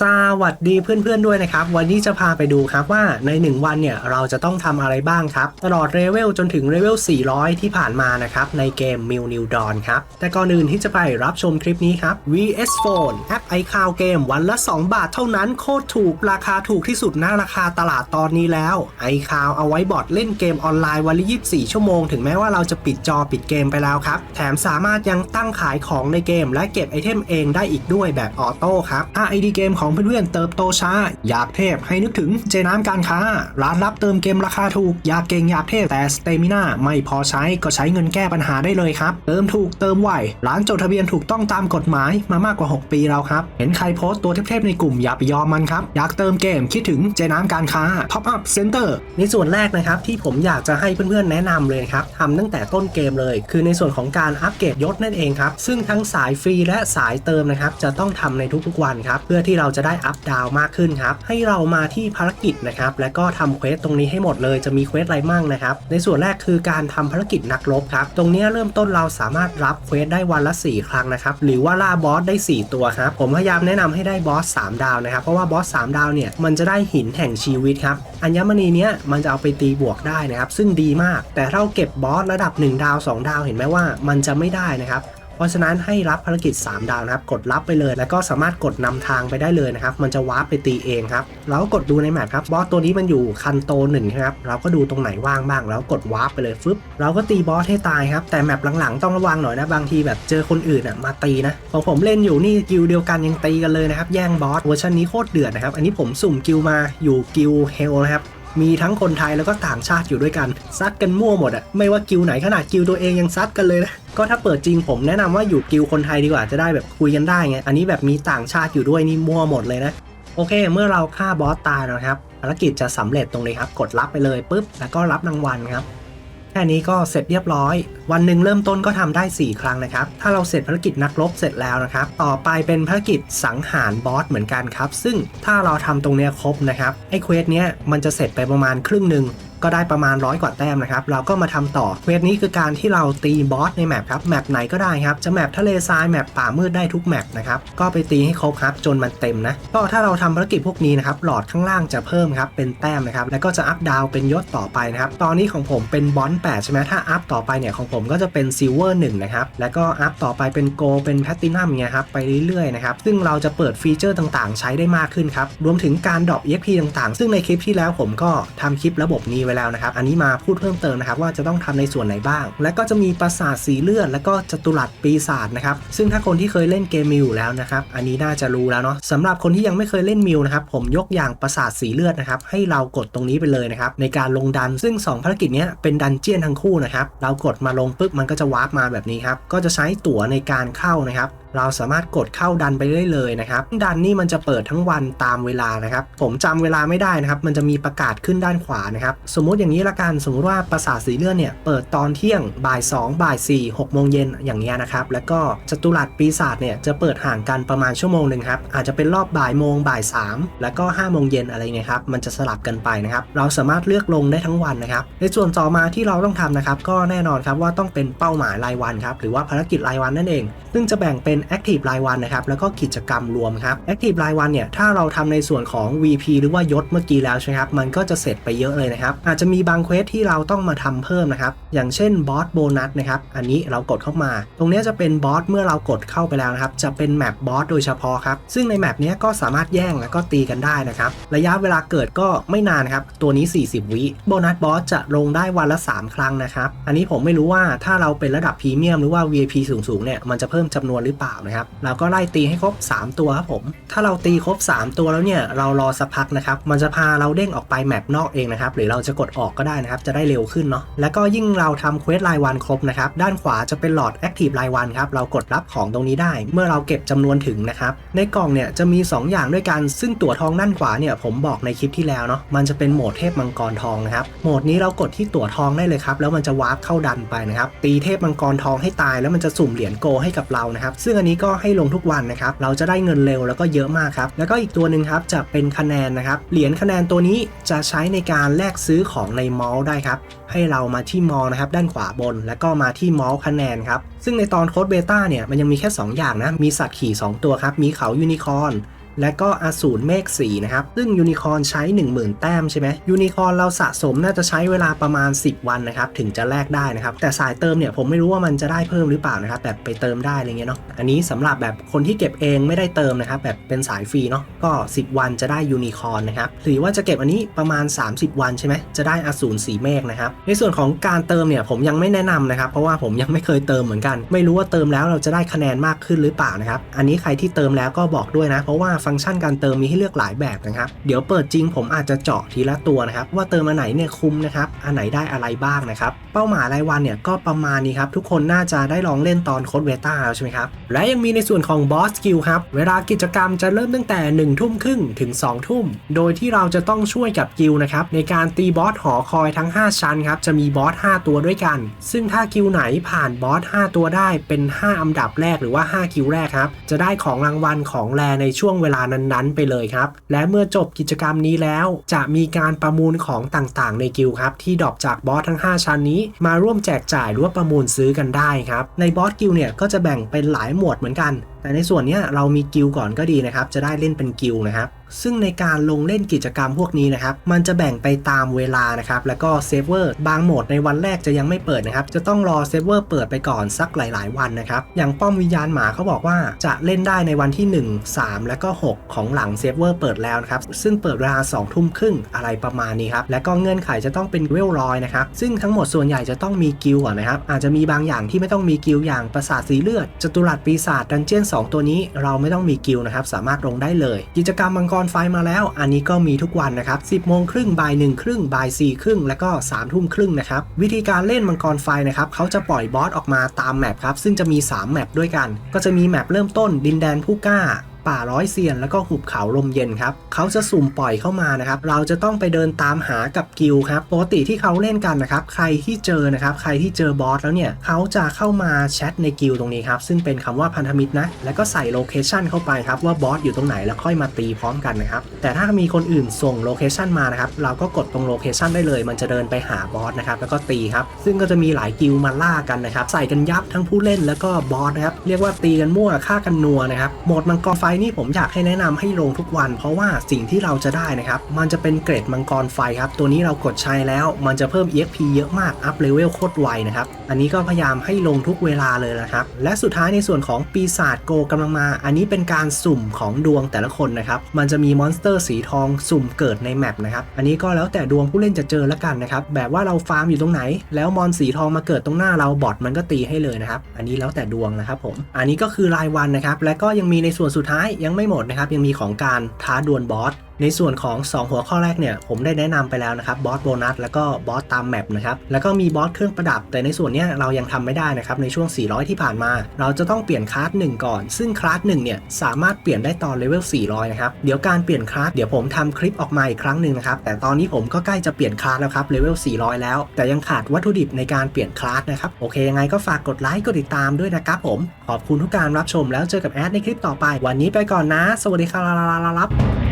สวัสดีเพื่อนๆด้วยนะครับ วันนี้จะพาไปดูครับว่าใน 1 วันเนี่ยเราจะต้องทำอะไรบ้างครับ ตลอดเลเวลจนถึงเลเวล 400 ที่ผ่านมานะครับ ในเกม m i l New Dawn ครับ แต่ก่อนอื่นที่จะไปรับชมคลิปนี้ครับ VS Phone แอป iCloud เกมวันละ 2 บาทเท่านั้นโคตรถูกราคาถูกที่สุดหนะราคาตลาดตอนนี้แล้ว iCloud เอาไว้บอร์ดเล่นเกมออนไลน์วันละ 24 ชั่วโมง ถึงแม้ว่าเราจะปิดจอปิดเกมไปแล้วครับแถมสามารถยังตั้งขายของในเกม และเก็บไอเทมเองได้อีกด้วยแบบออโต้ครับ RID เกมของเพื่อนๆเติบโตช้า อยากเทพให้นึกถึงเจน้ำการค้า ร้านรับเติมเกมราคาถูก อยากเก่งอยากเทพแต่สเตมิน่าไม่พอใช้ก็ใช้เงินแก้ปัญหาได้เลยครับ เติมถูกเติมไวร้านจดทะเบียนถูกต้องตามกฎหมายมามากกว่า 6 ปีแล้วครับ เห็นใครโพสต์ตัวเทพๆในกลุ่มอย่าไปยอมมันครับ อยากเติมเกมคิดถึงเจน้ำการค้า Top Up Center ในส่วนแรกนะครับที่ผมอยากจะให้เพื่อนๆแนะนำเลยครับทำตั้งแต่ต้นเกมเลย คือในส่วนของการอัปเกรดยศนั่นเองครับซึ่งทั้งสายฟรีและสายเติมนะครับจะต้องทำในทุกๆวันครับเพื่อที่เราจะได้อัพดาวมากขึ้นครับ ให้เรามาที่ภารกิจนะครับ และก็ทำเควสตรงนี้ให้หมดเลยจะมีเควสอะไรมั่งนะครับ ในส่วนแรกคือการทำภารกิจนักรบครับ ตรงนี้เริ่มต้นเราสามารถรับเควสได้วันละ 4 ครั้งนะครับ หรือว่าล่าบอสได้ 4 ตัวครับ ผมพยายามแนะนำให้ได้บอส 3 ดาวนะครับ เพราะว่าบอส 3 ดาวเนี่ย มันจะได้หินแห่งชีวิตครับ อัญมณีเนี้ยมันจะเอาไปตีบวกได้นะครับ ซึ่งดีมาก แต่ถ้าเราเก็บบอสระดับ 1 ดาว 2 ดาวเห็นไหมว่ามันจะไม่ได้นะครับ ราะฉะนั้นให้รับภารกิจ 3 ดาวนะครับ กดรับไปเลย แล้วก็สามารถกดนำทางไปได้เลยนะครับ มันจะวาร์ปไปตีเองครับ เราก็กดดูในแมปครับ บอสตัวนี้มันอยู่คันโตหนึ่งครับ เราก็ดูตรงไหนว่างบ้าง แล้วกดวาร์ปไปเลยฟึบ เราก็ตีบอสให้ตายครับ แต่แมปหลังๆ ต้องระวังหน่อยนะ บางทีแบบเจอคนอื่นอะมาตีนะของผมเล่นอยู่นี่กิลเดียวกันยังตีกันเลยนะครับ แย่งบอสเวอร์ชันนี้โคตรเดือดนะครับ อันนี้ผมสุ่มกิลมาอยู่กิลเฮลนะครับ มีทั้งคนไทยแล้วก็ต่างชาติอยู่ด้วยกัน ซัดกันมั่วหมดอะไม่ว่ากิลไหนขนาดกิลตัวเองยังซัดกันเลยนะก็ถ้าเปิดจริงผมแนะนำว่าอยู่กิลคนไทยดีกว่าจะได้แบบคุยกันได้ไงอันนี้แบบมีต่างชาติอยู่ด้วยนี่มั่วหมดเลยนะโอเค เมื่อเราฆ่าบอสตายแล้วนะครับภารกิจจะสำเร็จตรงนี้ครับ กดรับไปเลยปุ๊บแล้วก็รับรางวัลครับ แค่นี้ก็เสร็จเรียบร้อย วันหนึ่งเริ่มต้นก็ทำได้ 4 ครั้งนะครับ ถ้าเราเสร็จภารกิจนักรบเสร็จแล้วนะครับ ต่อไปเป็นภารกิจสังหารบอสเหมือนกันครับ ซึ่งถ้าเราทำตรงเนี้ยครบนะครับไอ้เควสเนี้ยมันจะเสร็จไปประมาณครึ่งหนึ่ง ก็ได้ประมาณร้อยกว่าแต้มนะครับ เราก็มาทำต่อ เวสนี้คือการที่เราตีบอสในแมปครับ แมปไหนก็ได้ครับ จะแมปทะเลทราย แมปป่ามืดได้ทุกแมปนะครับ ก็ไปตีให้ครบครับจนมันเต็มนะ ก็ถ้าเราทำภารกิจพวกนี้นะครับ หลอดข้างล่างจะเพิ่มครับ เป็นแต้มนะครับ แล้วก็จะอัพดาวเป็นยศต่อไปนะครับ ตอนนี้ของผมเป็นบอล8ใช่ไหมถ้าอัพต่อไปเนี่ยของผมก็จะเป็นซิลเวอร์1นะครับ แล้วก็อัพต่อไปเป็นโกเป็นแพตตินัมเนี่ยครับ ไปเรื่อยๆนะครับ ซึ่งเราจะเปิดฟีเจอร์ต่างๆ ใช้ได้มากขึ้นครับ รวมถึงการดรอป EXP ต่างๆ ซึ่งในคลิปที่แล้วผมก็ทำคลิประบบนี้ไว้แล้วนะครับ อันนี้มาพูดเพิ่มเติมนะครับว่าจะต้องทำในส่วนไหนบ้าง และก็จะมีปราสาทสีเลือด แล้วก็จตุรัสปีศาจนะครับ ซึ่งถ้าคนที่เคยเล่นเกมมิวแล้วนะครับ อันนี้น่าจะรู้แล้วเนาะสำหรับคนที่ยังไม่เคยเล่นมิวนะครับ ผมยกอย่างปราสาทสีเลือดนะครับ ให้เรากดตรงนี้ไปเลยนะครับในการลงดัน ซึ่ง 2 ภารกิจนี้เป็นดันเจียนทั้งคู่นะครับ เรากดมาลงปุ๊บมันก็จะวาร์ปมาแบบนี้ครับ ก็จะใช้ตั๋วในการเข้านะครับ เราสามารถกดเข้าดันไปได้เลยนะครับ ดันนี่มันจะเปิดทั้งวันตามเวลานะครับ ผมจำเวลาไม่ได้นะครับ มันจะมีประกาศขึ้นด้านขวานะครับ สมมุติอย่างนี้ละกัน สมมุติว่าปราสาทสีเลือดเนี่ย เปิดตอนเที่ยงบ่าย2บ่าย4 6โมงเย็นอย่างเงี้ยนะครับ แล้วก็จตุรัสปีศาจเนี่ยจะเปิดห่างกันประมาณชั่วโมงหนึ่งครับ อาจจะเป็นรอบบ่ายโมงบ่าย3แล้วก็5โมงเย็นอะไรเงี้ยครับ มันจะสลับกันไปนะครับ เราสามารถเลือกลงได้ทั้งวันนะครับ ในส่วนต่อมาที่เราต้องทำนะครับ ก็แน่นอนครับว่าต้องเป็นเป้าหมายรายวันครับ หรือว่าภารกิจรายวันนั่นเอง ซึ่งจะแบ่งเป็น Active รายวันนะครับแล้วก็กิจกรรมรวมครับ Active รายวันเนี่ยถ้าเราทำในส่วนของ VP หรือว่ายศเมื่อกี้แล้วใช่ไหมครับมันก็จะเสร็จไปเยอะเลยนะครับอาจจะมีบางเควสที่เราต้องมาทำเพิ่มนะครับอย่างเช่นบอสโบนัสนะครับอันนี้เรากดเข้ามา ตรงนี้จะเป็นบอสเมื่อเรากดเข้าไปแล้วนะครับจะเป็นแมปบอสโดยเฉพาะครับซึ่งในแมปนี้ก็สามารถแย่งแล้วก็ตีกันได้นะครับระยะเวลาเกิดก็ไม่นานครับตัวนี้ 40 วิโบนัสบอสจะลงได้วันละ 3 ครั้งนะครับอันนี้ผมไม่รู้ว่าถ้าเราเป็นระดับพรีเมียมหรือว่า VIP สูงๆเนี่ยมันจะเพิ่มจำนวนหรือเปล่านะครับเราก็ไล่ตีให้ครบ 3 ตัวครับผม ถ้าเราตีครบ 3 ตัวแล้วเนี่ยเรารอสักพักนะครับมันจะพาเราเด้งออกไปแมปนอกเองนะครับหรือเราจะกดออกก็ได้นะครับจะได้เร็วขึ้นเนาะแล้วก็ยิ่งเราทำเควสรายวันครบนะครับด้านขวาจะเป็นหลอด Active รายวันครับเรากดรับของตรงนี้ได้ เมื่อเราเก็บจำนวนถึงนะครับในกล่องเนี่ยจะมี 2 อย่างด้วยกันซึ่งตั๋วทองด้านขวาเนี่ยผมบอกในคลิปที่แล้วเนาะมันจะเป็นโหมดเทพมังกรทองนะครับโหมดนี้เรากดที่ตั๋วทองได้เลยครับแล้วมันจะวาร์ปเข้าดันไปนะครับตีเทพมังกรทองให้ตาย แล้วมันจะสุ่มเหรียญโกให้กับเรานะครับซึ่งอันนี้ก็ให้ลงทุกวันนะครับ เราจะได้เงินเร็วแล้วก็เยอะมากครับ แล้วก็อีกตัวหนึ่งครับจะเป็นคะแนนนะครับ เหรียญคะแนนตัวนี้จะใช้ในการแลกซื้อของในมอลล์ได้ครับ ให้เรามาที่มอลนะครับด้านขวาบน แล้วก็มาที่มอลคะแนนครับ ซึ่งในตอนโค้ดเบต้าเนี่ยมันยังมีแค่ 2 อย่างนะ มีสัตว์ขี่ 2 ตัวครับ มีเขายูนิคอร์น และก็อสูรเมฆสีนะครับ ซึ่งยูนิคอนใช้ 10,000 แต้มใช่ไหมยูนิคอนเราสะสมน่าจะใช้เวลาประมาณ 10 วันนะครับ ถึงจะแลกได้นะครับ แต่สายเติมเนี่ยผมไม่รู้ว่ามันจะได้เพิ่มหรือเปล่านะครับ แบบไปเติมได้อะไรเงี้ยเนาะอันนี้สำหรับแบบคนที่เก็บเองไม่ได้เติมนะครับ แบบเป็นสายฟรีเนาะก็ 10 วันจะได้ยูนิคอนนะครับหรือว่าจะเก็บอันนี้ประมาณ 30 วันใช่ไหมจะได้อสูรสีเมฆนะครับในส่วนของการเติมเนี่ยผมยังไม่แนะนำนะครับเพราะว่าผมยังไม่เคยเติมเหมือนกัน ไม่รู้ว่าเติมแล้วเราจะได้คะแนนมากขึ้นหรือเปล่านะครับอันนี้ใครที่เติมแล้วก็บอกด้วยนะเพราะว่าฟังก์ชันการเติมมีให้เลือกหลายแบบนะครับ เดี๋ยวเปิดจริงผมอาจจะเจาะทีละตัวนะครับ ว่าเติมอันไหนเนี่ยคุ้มนะครับ อันไหนได้อะไรบ้างนะครับ เป้าหมายรายวันเนี่ยก็ประมาณนี้ครับ ทุกคนน่าจะได้ลองเล่นตอนโค้ดเวต้าแล้วใช่ไหมครับ และยังมีในส่วนของบอสกิลครับ เวลากิจกรรมจะเริ่มตั้งแต่1นึ่ทุ่มครึ่งถึง2ทุ่ม โดยที่เราจะต้องช่วยกับกิลนะครับในการตีบอสหอคอยทั้ง 5 ชั้นครับ จะมีบอส5ตัวด้วยกัน ซึ่งถ้ากิลไหนผ่านบอส5ตัวได้เป็น 5 อันดับแรกหรือว่า5คิวแรกครับ จะได้ของรางวัลของแรในช่วงเวลาลานั้นๆ ไปเลยครับ และเมื่อจบกิจกรรมนี้แล้ว จะมีการประมูลของต่างๆ ในกิลครับที่ดรอปจากบอสทั้ง 5 ชั้นนี้ มาร่วมแจกจ่ายหรือว่าประมูลซื้อกันได้ครับในบอสกิลเนี่ยก็จะแบ่งเป็นหลายหมวดเหมือนกัน แต่ในส่วนนี้เรามีกิลก่อนก็ดีนะครับ จะได้เล่นเป็นกิลนะครับ ซึ่งในการลงเล่นกิจกรรมพวกนี้นะครับ มันจะแบ่งไปตามเวลานะครับ แล้วก็เซิร์ฟเวอร์บางโหมดในวันแรกจะยังไม่เปิดนะครับ จะต้องรอเซิร์ฟเวอร์เปิดไปก่อนสักหลาย ๆ วันนะครับ อย่างป้อมวิญญาณหมาเขาบอกว่าจะเล่นได้ในวันที่ 1 3 และก็ 6 ของหลังเซิร์ฟเวอร์เปิดแล้วนะครับ ซึ่งเปิดเวลา2ทุ่มครึ่งอะไรประมาณนี้ครับ และก็เงื่อนไขจะต้องเป็นเวลร้อยนะครับ ซึ่งทั้งหมดส่วนใหญ่จะต้องมีกิลก่อนนะครับ อาจจะมีบางอย่างที่ไม่ต้องมีกิลอย่างประสาทสีเลือดจตุรัสปีศาจดันเจียน2 ตัวนี้เราไม่ต้องมีกิลนะครับสามารถลงได้เลย กิจกรรมมังกรไฟมาแล้ว อันนี้ก็มีทุกวันนะครับ 10โมงครึ่งบ่าย1ครึ่งบ่าย4ครึ่งแล้วก็3ทุ่มครึ่งนะครับวิธีการเล่นมังกรไฟนะครับเขาจะปล่อยบอสออกมาตามแมปครับซึ่งจะมี 3 แมปด้วยกัน ก็จะมีแมปเริ่มต้นดินแดนผู้กล้า ป่าร้อยเซียนแล้วก็หุบเขาลมเย็นครับเขาจะสุ่มปล่อยเข้ามานะครับ เราจะต้องไปเดินตามหากับกิลครับปกติที่เขาเล่นกันนะครับ ใครที่เจอนะครับ ใครที่เจอบอสแล้วเนี่ยเขาจะเข้ามาแชทในกิลตรงนี้ครับ ซึ่งเป็นคำว่าพันธมิตรนะ แล้วก็ใส่โลเคชันเข้าไปครับว่าบอสอยู่ตรงไหนแล้วค่อยมาตีพร้อมกันนะครับ แต่ถ้ามีคนอื่นส่งโลเคชันมานะครับ เราก็กดตรงโลเคชันได้เลย มันจะเดินไปหาบอสนะครับ แล้วก็ตีครับ ซึ่งก็จะมีหลายกิลมาล่ากันนะครับ ใส่กันยับทั้งผู้เล่นแล้วก็บอสนะครับ เรียกว่าตีกันมั่วฆ่ากันนัวนะครับ โหมดมังกรไฟนี่ผมอยากให้แนะนำให้ลงทุกวัน เพราะว่าสิ่งที่เราจะได้นะครับ มันจะเป็นเกรดมังกรไฟครับ ตัวนี้เรากดใช้แล้ว มันจะเพิ่ม EXP เยอะมาก อัพเลเวลโคตรไวนะครับ อันนี้ก็พยายามให้ลงทุกเวลาเลยนะครับ และสุดท้ายในส่วนของปีศาจโกกำลังมา อันนี้เป็นการสุ่มของดวงแต่ละคนนะครับ มันจะมีมอนสเตอร์สีทองสุ่มเกิดในแมปนะครับ อันนี้ก็แล้วแต่ดวงผู้เล่นจะเจอแล้วกันนะครับ แบบว่าเราฟาร์มอยู่ตรงไหน แล้วมอนสีทองมาเกิดตรงหน้าเราบอทมันก็ตีให้เลยนะครับ อันนี้แล้วแต่ดวงนะครับผม อันนี้ก็คือรายวันนะครับ และก็ยังมีในส่วนสุดท้ายยังไม่หมดนะครับ ยังมีของการท้าดวลบอส ในส่วนของ 2 หัวข้อแรกเนี่ยผมได้แนะนำไปแล้วนะครับบอสโบนัสแล้วก็บอสตามแมปนะครับแล้วก็มีบอสเครื่องประดับ แต่ในส่วนนี้เรายังทำไม่ได้นะครับในช่วง 400 ที่ผ่านมา เราจะต้องเปลี่ยนคลาส1ก่อน ซึ่งคลาส1เนี่ยสามารถเปลี่ยนได้ตอนเลเวล 400 นะครับเดี๋ยวการเปลี่ยนคลาสเดี๋ยวผมทำคลิปออกมาอีกครั้งหนึ่งนะครับแต่ตอนนี้ผมก็ใกล้จะเปลี่ยนคลาสแล้วครับเลเวล 400 แล้ว แต่ยังขาดวัตถุดิบในการเปลี่ยนคลาสนะครับโอเคยังไงก็ฝากกดไลค์กดติดตามด้วยนะครับผมขอบคุณทุกการรับชมแล้วเจอกับแอดในคลิปต่อไป วันนี้ไปก่อนนะ สวัสดีครับ